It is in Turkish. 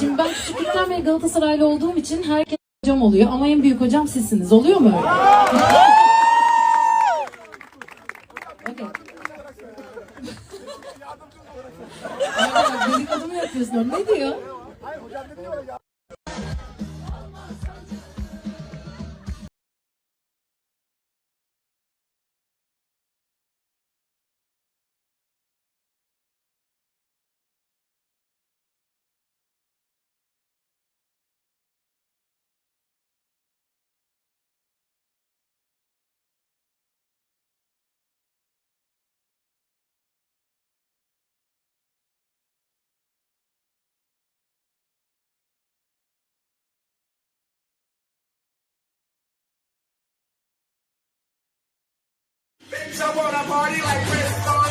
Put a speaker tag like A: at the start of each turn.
A: Şimdi ben küçüklükten beri Galatasaraylı olduğum için herkes hocam oluyor ama en büyük hocam sizsiniz. Oluyor mu Dedikodu mu yapıyorsun orada? Ne diyor?
B: I on a party like Chris Star.